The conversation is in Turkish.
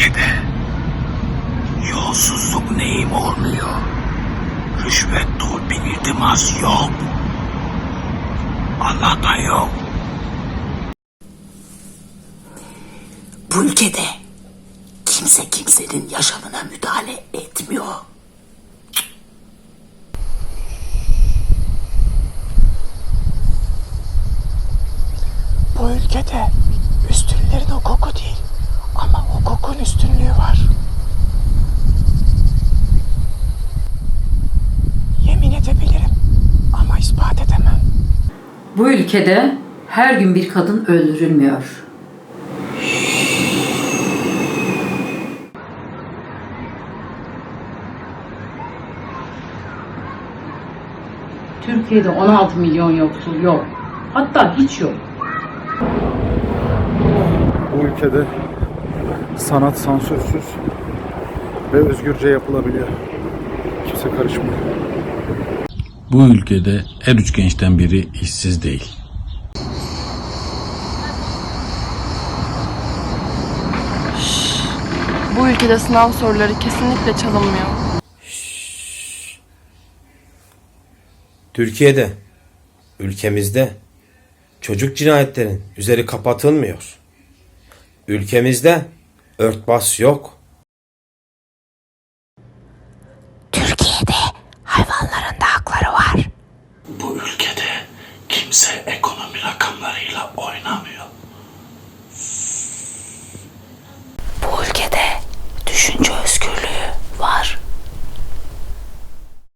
ülkede yolsuzluk neyim olmuyor. Rüşvet torpil iltimas yok. Allah'tan yok. Bu ülkede kimse kimsenin yaşamına müdahale etmiyor. Bu ülkede edebilirim ama ispat edemem. Bu ülkede her gün bir kadın öldürülmüyor. Türkiye'de 16 milyon yoksul yok. Hatta hiç yok. Bu ülkede sanat sansürsüz ve özgürce yapılabiliyor. Kimse karışmıyor. Bu ülkede her üç gençten biri işsiz değil. Bu ülkede sınav soruları kesinlikle çalınmıyor. Türkiye'de, ülkemizde çocuk cinayetlerin üzeri kapatılmıyor. Ülkemizde örtbas yok. dreams economic.